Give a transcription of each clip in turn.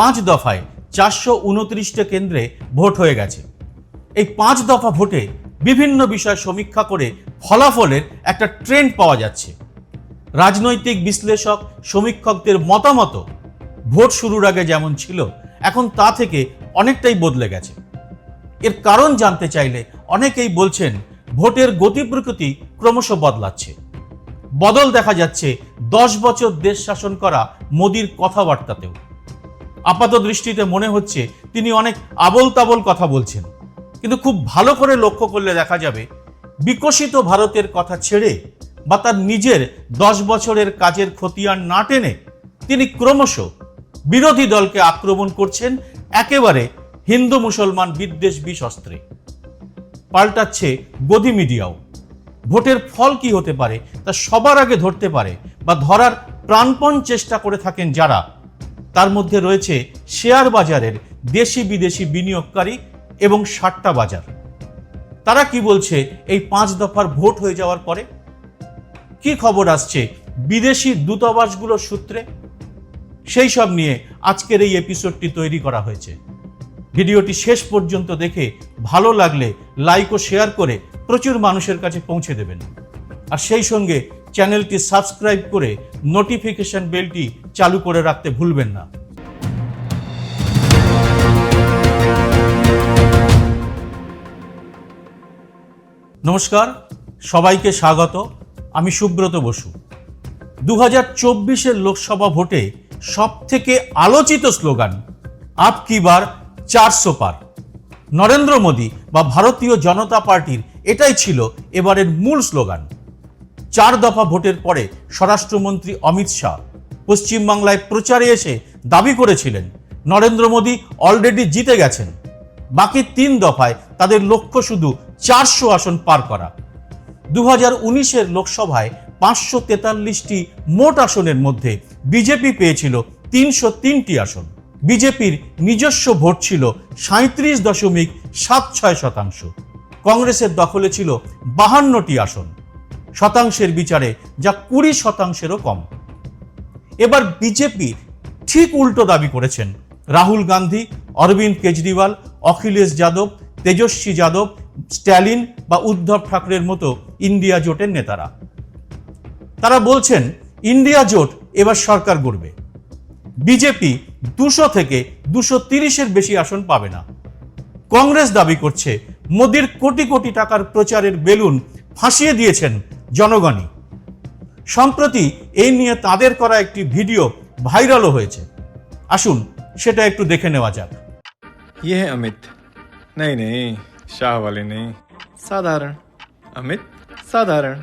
পাঁচ দফায় চারশো উনত্রিশটা কেন্দ্রে ভোট হয়ে গেছে। এই পাঁচ দফা ভোটে বিভিন্ন বিষয় সমীক্ষা করে ফলাফলের একটা ট্রেন্ড পাওয়া যাচ্ছে। রাজনৈতিক বিশ্লেষক, সমীক্ষকদের মতামত ভোট শুরুর আগে যেমন ছিল, এখন তা থেকে অনেকটাই বদলে গেছে। এর কারণ জানতে চাইলে অনেকেই বলছেন, ভোটের গতি প্রকৃতি ক্রমশ বদলাচ্ছে। বদল দেখা যাচ্ছে দশ বছর দেশ শাসন করা মোদির কথাবার্তাতেও। আপাত দৃষ্টিতে মনে হচ্ছে তিনি অনেক আবল তাবল কথা বলছেন। কিন্তু খুব ভালো করে লক্ষ্য করলে দেখা যাবে, বিকশিত ভারতের কথা ছেড়ে বা তার নিজের দশ বছরের কাজের খতিয়ান না টেনে তিনি ক্রমশ বিরোধী দলকে আক্রমণ করছেন একেবারে হিন্দু মুসলমান বিদ্বেষ বিষ অস্ত্রে পাল্টাচ্ছে গদি মিডিয়াও। ভোটের ফল কি হতে পারে তা সবার আগে ধরতে পারে বা ধরার প্রাণপণ চেষ্টা করে থাকেন যারা তার মধ্যে রয়েছে শেয়ার বাজারের দেশি বিদেশি বিনিয়োগকারী এবং সাতটা বাজার। তারা কি বলছে এই পাঁচ দফার ভোট হয়ে যাওয়ার পরে? কি খবর আসছে বিদেশি দূতাবাসগুলোর সূত্রে? সেই সব নিয়ে আজকের এই এপিসোডটি তৈরি করা হয়েছে। ভিডিওটি শেষ পর্যন্ত দেখে ভালো লাগলে লাইক ও শেয়ার করে প্রচুর মানুষের কাছে পৌঁছে দেবেন। আর সেই সঙ্গে চ্যানেলটি সাবস্ক্রাইব করে নোটিফিকেশন বেলটি চালু করে রাখতে ভুলবেন না। নমস্কার, সবাইকে স্বাগত। আমি সুব্রত বসু। দু হাজার চব্বিশের লোকসভা ভোটে সব থেকে আলোচিত স্লোগান, আপ কি বার চারশো পার। নরেন্দ্র মোদী বা ভারতীয় জনতা পার্টির এটাই ছিল এবারের মূল স্লোগান। চার দফা ভোটের পরে স্বরাষ্ট্রমন্ত্রী অমিত শাহ পশ্চিমবাংলায় প্রচারে এসে দাবি করেছিলেন। নরেন্দ্র মোদী অলরেডি জিতে গেছেন। বাকি তিন দফায় তাদের লক্ষ্য শুধু চারশো আসন পার করা। দু হাজার উনিশের লোকসভায় পাঁচশো তেতাল্লিশটি মোট আসনের মধ্যে বিজেপি পেয়েছিল তিনশো তিনটি আসন। বিজেপির নিজস্ব ভোট ছিল সাঁত্রিশ দশমিক সাত ছয় শতাংশ। কংগ্রেসের দখলে ছিল বাহান্নটি আসন। শতাংশের বিচারে যা কুড়ি শতাংশেরও কম। এবার বিজেপি ঠিক উল্টো দাবি করেছেন। রাহুল গান্ধী, অরবিন্দ কেজরিওয়াল, অখিলেশ যাদব, তেজস্বী যাদব, স্ট্যালিন বা উদ্ধব ঠাকরের মতো ইন্ডিয়া জোটের নেতারা। তারা বলছেন, ইন্ডিয়া জোট এবার সরকার গড়বে। বিজেপি দুশো থেকে দুশো তিরিশের বেশি আসন পাবে না। কংগ্রেস দাবি করছে, মোদির কোটি কোটি টাকার প্রচারের বেলুন ফাঁসিয়ে দিয়েছেন জনগণই। সম্প্রতি এই নিয়ে তাদের করা একটি ভিডিও ভাইরালও হয়েছে আসুন সেটা একটু দেখে নেওয়া যাক ये है अमित नहीं नहीं शाह वाले नहीं साधारण अमित साधारण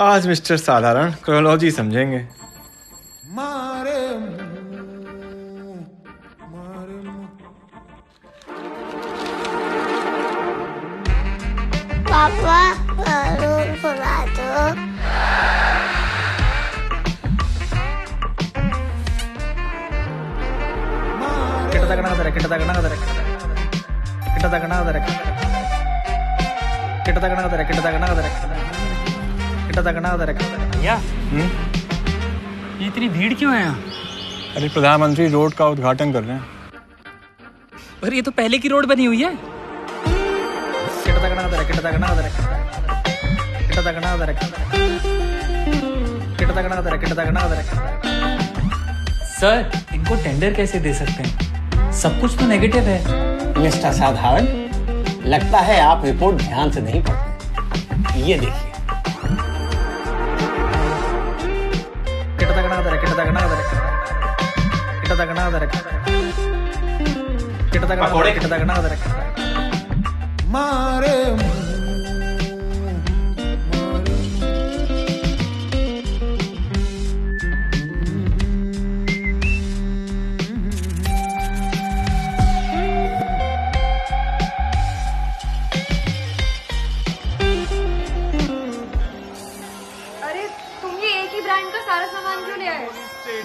आज मिस्टर साधारण क्रोलॉजी समझेंगे मारे मुंह, भैया? ये इतनी भीड़ क्यों है यहाँ अरे प्रधानमंत्री रोड का उद्घाटन कर रहे हैं पर ये तो पहले की रोड बनी हुई है सर इनको टेंडर कैसे दे सकते हैं सब कुछ तो नेगेटिव है। मिस्टर साधारण लगता है आप रिपोर्ट ध्यान से नहीं पढ़ते। ये देखिए। मारे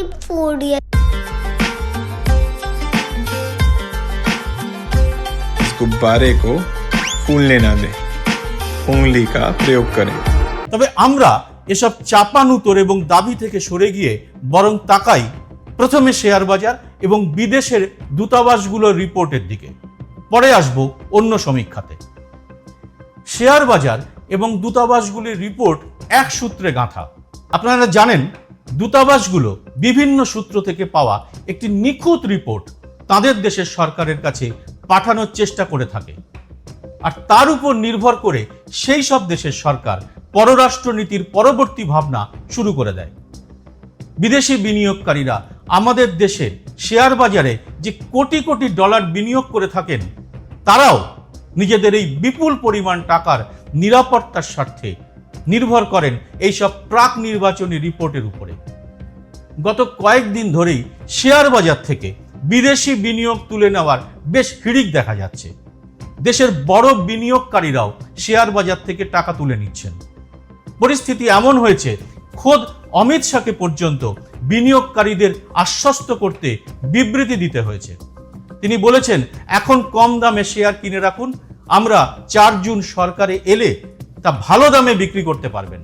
उंगली से ही फोड़ दिया इस गुब्बारे को फूलने ना दे उंगली का प्रयोग करें তবে আমরা এসব চাপানুতর এবং দাবি থেকে সরে গিয়ে বরং তাকাই প্রথমে শেয়ার বাজার এবং বিদেশের দূতাবাসগুলোর রিপোর্টের দিকে পরে আসব অন্য সমীক্ষাতে শেয়ার বাজার এবং দূতাবাসগুলির রিপোর্ট এক সূত্রে গাঁথা আপনারা জানেন দূতাবাসগুলো বিভিন্ন সূত্র থেকে পাওয়া একটি নিখুঁত রিপোর্ট তাদের দেশের সরকারের কাছে পাঠানোর চেষ্টা করে থাকে। আর তার উপর নির্ভর করে সেই সব দেশের সরকার পররাষ্ট্রনীতির পরবর্তী ভাবনা শুরু করে দেয়। বিদেশি বিনিয়োগকারীরা আমাদের দেশের শেয়ার বাজারে যে কোটি কোটি ডলার বিনিয়োগ করে থাকেন, তারাও নিজেদের এই বিপুল পরিমাণ টাকার নিরাপত্তার স্বার্থে নির্ভর করেন এইসব প্রাক নির্বাচনী রিপোর্টের উপরে। গত কয়েকদিন ধরেই শেয়ার বাজার থেকে বিদেশি বিনিয়োগ তুলে নেওয়ার বেশ হিড়িক দেখা যাচ্ছে। দেশের বড় বিনিয়োগকারীরাও শেয়ার বাজার থেকে টাকা তুলে নিচ্ছেন। পরিস্থিতি এমন হয়েছে, খোদ অমিত শাহকে পর্যন্ত বিনিয়োগকারীদের আশ্বস্ত করতে বিবৃতি দিতে হয়েছে। তিনি বলেছেন, এখন কম দামে শেয়ার কিনে রাখুন, আমরা চার জুন সরকারে এলে তা ভালো দামে বিক্রি করতে পারবেন।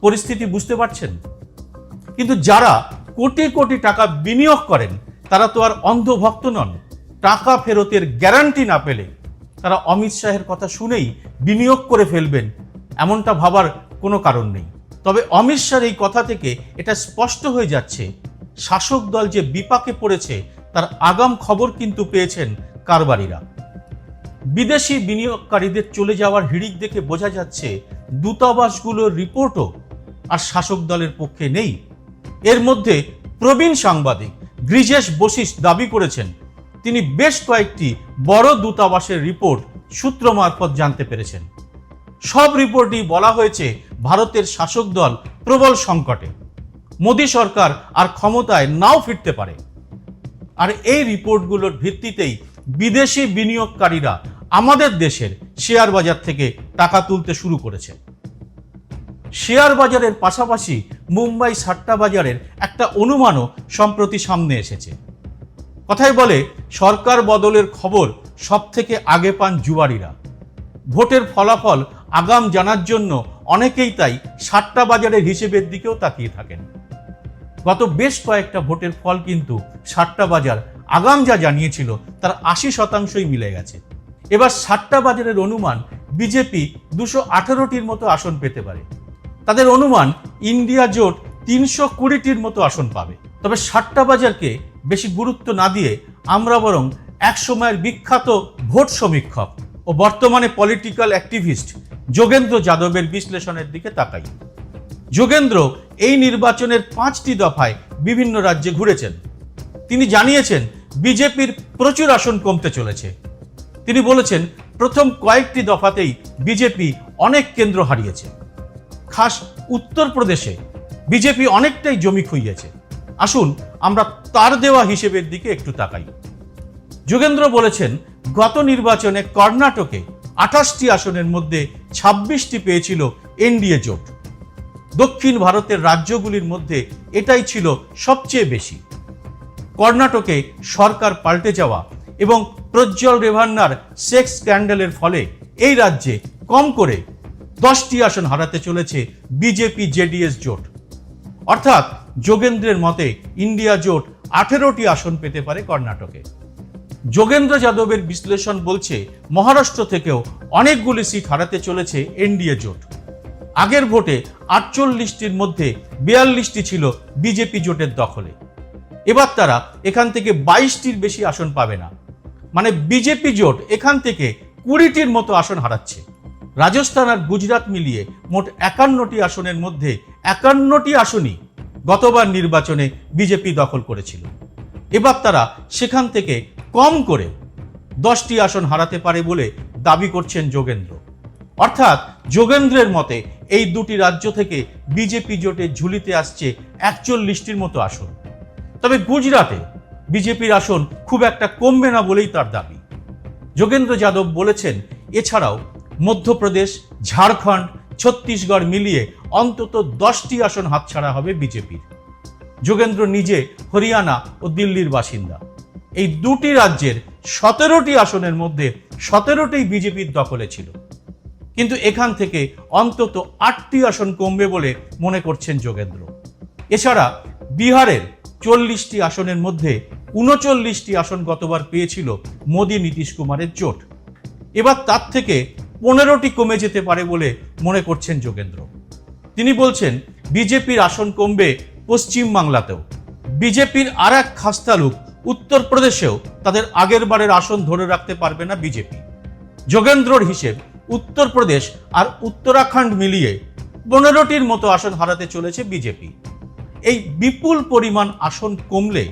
পরিস্থিতি বুঝতে পারছেন? কিন্তু যারা কোটি কোটি টাকা বিনিয়োগ করেন, তারা তো আর অন্ধভক্ত নন। টাকা ফেরতের গ্যারান্টি না পেলে তারা অমিত শাহের কথা শুনেই বিনিয়োগ করে ফেলবেন, এমনটা ভাবার কোনো কারণ নেই। তবে অমিত শাহের এই কথা থেকে এটা স্পষ্ট হয়ে যাচ্ছে, শাসক দল যে বিপাকে পড়েছে, তার আগাম খবর কিন্তু পেয়েছেন কারবারিরা। বিদেশি বিনিয়োগকারীদের চলে যাওয়ার হিড়িক দেখে বোঝা যাচ্ছে দূতাবাসগুলোর রিপোর্টও আর শাসক দলের পক্ষে নেই। এর মধ্যে প্রবীণ সাংবাদিক গ্রিজেশ বশিস দাবি করেছেন, তিনি বেশ কয়েকটি বড় দূতাবাসের রিপোর্ট সূত্র মারফত জানতে পেরেছেন। সব রিপোর্টই বলা হয়েছে ভারতের শাসক দল প্রবল সংকটে। মোদী সরকার আর ক্ষমতায় নাও ফিরতে পারে। আর এই রিপোর্টগুলোর ভিত্তিতেই বিদেশি বিনিয়োগকারীরা আমাদের দেশের শেয়ার বাজার থেকে টাকা তুলতে শুরু করেছে। শেয়ার বাজারের পাশাপাশি মুম্বাই সাট্টা বাজারের একটা অনুমানও সম্প্রতি সামনে এসেছে। কথায় বলে, সরকার বদলের খবর সব থেকে আগে পান জুয়ারিরা। ভোটের ফলাফল আগাম জানার জন্য অনেকেই তাই সাট্টা বাজারের হিসেবের দিকেও তাকিয়ে থাকেন। গত বেশ কয়েকটা ভোটের ফল কিন্তু সাতটা বাজার আগাম যা জানিয়েছিল তার আশি শতাংশই মিলে গেছে। এবার সাতটা বাজারের অনুমান বিজেপি দুশো আঠারোটির মতো আসন পেতে পারে। তাদের অনুমান ইন্ডিয়া জোট তিনশো কুড়িটির মতো আসন পাবে। তবে সাতটা বাজারকে বেশি গুরুত্ব না দিয়ে আমরা বরং এক সময়ের বিখ্যাত ভোট সমীক্ষক ও বর্তমানে পলিটিক্যাল অ্যাক্টিভিস্ট যোগেন্দ্র যাদবের বিশ্লেষণের দিকে তাকাই। যোগেন্দ্র এই নির্বাচনের পাঁচটি দফায় বিভিন্ন রাজ্যে ঘুরেছেন। তিনি জানিয়েছেন, বিজেপির প্রচুর আসন কমতে চলেছে। তিনি বলেছেন, প্রথম কয়েকটি দফাতেই বিজেপি অনেক কেন্দ্র হারিয়েছে। খাস উত্তরপ্রদেশে বিজেপি অনেকটাই জমি খুইয়েছে। আসুন, আমরা তার দেওয়া হিসেবের দিকে একটু তাকাই। যোগেন্দ্র বলেছেন, গত নির্বাচনে কর্ণাটকে আঠাশটি আসনের মধ্যে ছাব্বিশটি পেয়েছিল এনডিএ জোট। দক্ষিণ ভারতের রাজ্যগুলির মধ্যে এটাই ছিল সবচেয়ে বেশি। কর্ণাটকে সরকার পাল্টে যাওয়া এবং প্রজ্জ্বল রেভান্নার সেক্স স্ক্যান্ডালের ফলে এই রাজ্যে কম করে দশটি আসন হারাতে চলেছে বিজেপি জেডিএস জোট। অর্থাৎ যোগেন্দ্রের মতে ইন্ডিয়া জোট আঠেরোটি আসন পেতে পারে কর্ণাটকে। যোগেন্দ্র যাদবের বিশ্লেষণ বলছে, মহারাষ্ট্র থেকেও অনেকগুলি সিট হারাতে চলেছে এনডিএ জোট। আগের ভোটে আটচল্লিশটির মধ্যে বিয়াল্লিশটি ছিল বিজেপি জোটের দখলে। এবার তারা এখান থেকে বাইশটির বেশি আসন পাবে না। মানে বিজেপি জোট এখান থেকে কুড়িটির মতো আসন হারাচ্ছে। রাজস্থান আর গুজরাট মিলিয়ে মোট একান্নটি আসনের মধ্যে একান্নটি আসনই গতবার নির্বাচনে বিজেপি দখল করেছিল। এবার তারা সেখান থেকে কম করে দশটি আসন হারাতে পারে বলে দাবি করছেন যোগেন্দ্র। অর্থাৎ যোগেন্দ্রের মতে এই দুটি রাজ্য থেকে বিজেপি জোটে ঝুলিতে আসছে একচল্লিশটির মতো আসন। তবে গুজরাটে বিজেপির আসন খুব একটা কমবে না বলেই তার দাবি। যোগেন্দ্র যাদব বলেছেন, এছাড়াও মধ্যপ্রদেশ, ঝাড়খণ্ড, ছত্তিশগড় মিলিয়ে অন্তত দশটি আসন হাতছাড়া হবে বিজেপির। যোগেন্দ্র নিজে হরিয়ানা ও দিল্লির বাসিন্দা। এই দুটি রাজ্যের সতেরোটি আসনের মধ্যে সতেরোটি বিজেপির দখলে ছিল। কিন্তু এখান থেকে অন্তত আটটি আসন কমবে বলে মনে করছেন যোগেন্দ্র। এছাড়া বিহারের চল্লিশটি আসনের মধ্যে উনচল্লিশটি আসন গতবার পেয়েছিল মোদী নীতিশ কুমারের জোট। এবার তার থেকে পনেরোটি কমে যেতে পারে বলে মনে করছেন যোগেন্দ্র। তিনি বলছেন, বিজেপির আসন কমবে পশ্চিম বাংলাতেও। বিজেপির আর এক খাস্তালুক উত্তরপ্রদেশেও তাদের আগের বারের আসন ধরে রাখতে পারবে না বিজেপি। যোগেন্দ্রর হিসেব, উত্তরপ্রদেশ আর উত্তরাখণ্ড মিলিয়ে পনেরোটির মতো আসন হারাতে চলেছে বিজেপি। এই বিপুল পরিমাণ আসন কমলে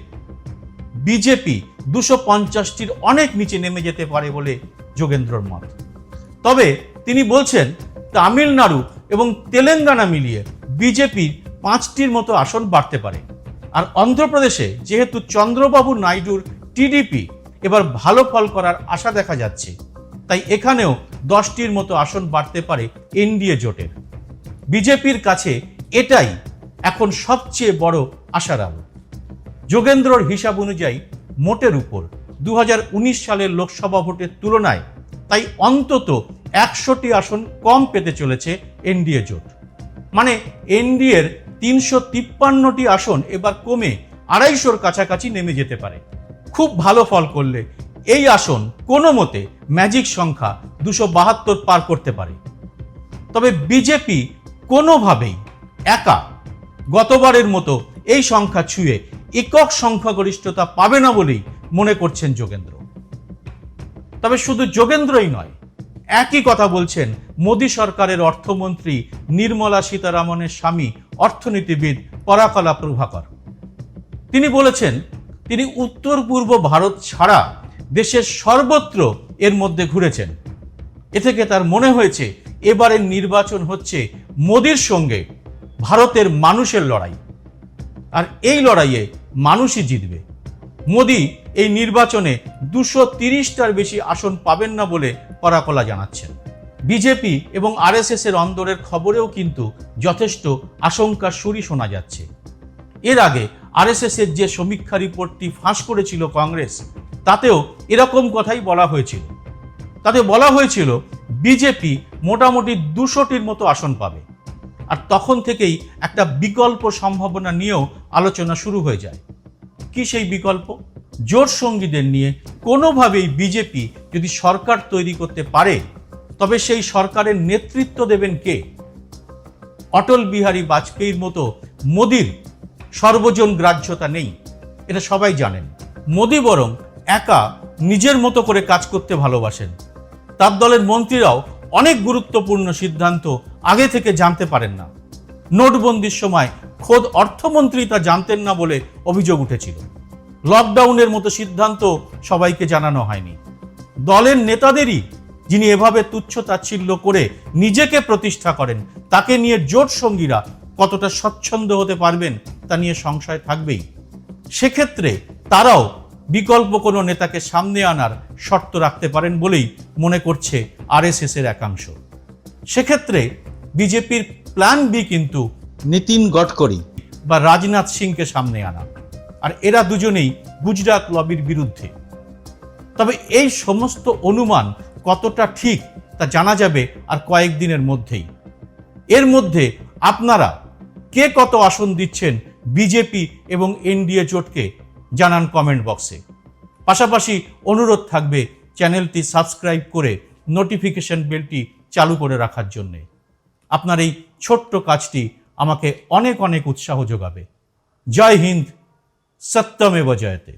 বিজেপি দুশো পঞ্চাশটির অনেক নিচে নেমে যেতে পারে বলে যোগেন্দ্রর মত। তবে তিনি বলছেন, তামিলনাড়ু এবং তেলেঙ্গানা মিলিয়ে বিজেপির পাঁচটির মতো আসন বাড়তে পারে। আর অন্ধ্রপ্রদেশে যেহেতু চন্দ্রবাবু নাইডুর টিডিপি এবার ভালো ফল করার আশা দেখা যাচ্ছে, তাই এখানেও দশটির মতো আসন বাড়তে পারে এনডিএ জোটের। বিজেপির কাছে এটাই এখন সবচেয়ে বড় আশার আলো। যোগেন্দ্রর হিসাব অনুযায়ী মোটের উপর দু হাজার উনিশ সালের লোকসভা ভোটের তুলনায় তাই অন্তত একশোটি আসন কম পেতে চলেছে এনডিএ জোট। মানে এনডিএর তিনশো তিপ্পান্নটি আসন এবার কমে আড়াইশোর কাছাকাছি নেমে যেতে পারে। খুব ভালো ফল করলে এই আসন কোনো মতে ম্যাজিক সংখ্যা দুশো বাহাত্তর পার করতে পারে। তবে বিজেপি কোনোভাবেই একা গতবারের মতো এই সংখ্যা ছুঁয়ে একক সংখ্যাগরিষ্ঠতা পাবে না বলেই মনে করছেন যোগেন্দ্র। তবে শুধু যোগেন্দ্রই নয়, একই কথা বলছেন মোদী সরকারের অর্থমন্ত্রী নির্মলা সীতারামনের স্বামী অর্থনীতিবিদ পরাকলা প্রভাকর। তিনি বলেছেন, তিনি উত্তর পূর্ব ভারত ছাড়া দেশের সর্বত্র এর মধ্যে ঘুরেছেন। এ থেকে তার মনে হয়েছে, এবারের নির্বাচন হচ্ছে মোদির সঙ্গে ভারতের মানুষের লড়াই। আর এই লড়াইয়ে মানুষই জিতবে। মোদি এই নির্বাচনে দুশো তিরিশটার বেশি আসন পাবেন না বলে পরাকলা জানাচ্ছেন। বিজেপি এবং আরএসএস এর অন্দরের খবরেও কিন্তু যথেষ্ট আশঙ্কার সুরই শোনা যাচ্ছে। এর আগে আরএসএস এর যে সমীক্ষা রিপোর্টটি ফাঁস করেছিল কংগ্রেস, তাতেও এরকম কথাই বলা হয়েছিল। তাতে বলা হয়েছিল, বিজেপি মোটামুটি দুশোটির মতো আসন পাবে। আর তখন থেকেই একটা বিকল্প সম্ভাবনা নিয়েও আলোচনা শুরু হয়ে যায়। কি সেই বিকল্প? জোট সঙ্গীদের নিয়ে কোনোভাবেই বিজেপি যদি সরকার তৈরি করতে পারে, তবে সেই সরকারের নেতৃত্ব দেবেন কে? অটল বিহারী বাজপেয়ীর মতো মোদির সর্বজন গ্রাহ্যতা নেই, এটা সবাই জানেন। মোদি বরং একা নিজের মতো করে কাজ করতে ভালোবাসেন। তার দলের মন্ত্রীরাও অনেক গুরুত্বপূর্ণ সিদ্ধান্ত আগে থেকে জানতে পারেন না। নোটবন্দির সময় খোদ অর্থমন্ত্রী তা জানতেন না বলে অভিযোগ উঠেছিল। লকডাউনের মতো সিদ্ধান্ত সবাইকে জানানো হয়নি। দলের নেতাদেরই যিনি এভাবে তুচ্ছ তাচ্ছিল্য করে নিজেকে প্রতিষ্ঠা করেন, তাকে নিয়ে জোট সঙ্গীরা কতটা স্বচ্ছন্দ হতে পারবেন তা নিয়ে সংশয় থাকবেই। সেক্ষেত্রে তারাও বিকল্প কোনো নেতাকে সামনে আনার শর্ত রাখতে পারেন বলেই মনে করছে আরএসএস এর একাংশ। সেক্ষেত্রে বিজেপির প্ল্যান বি কিন্তু নীতিন গডকরি বা রাজনাথ সিংকে সামনে আনা। আর এরা দুজনেই গুজরাট লবির বিরুদ্ধে। তবে এই সমস্ত অনুমান কতটা ঠিক তা জানা যাবে আর কয়েকদিনের মধ্যেই। এর মধ্যে আপনারা কে কত আসন দিচ্ছেন বিজেপি এবং এনডিএ জোটকে জানান কমেন্ট বক্সে পাশাপাশি অনুরোধ থাকবে চ্যানেলটি সাবস্ক্রাইব করে নোটিফিকেশন বেলটি চালু করে রাখার জন্যে। আপনার এই ছোট্ট কাজটি আমাকে অনেক অনেক উৎসাহ যোগাবে। জয় হিন্দ সত্যমেব জয়তে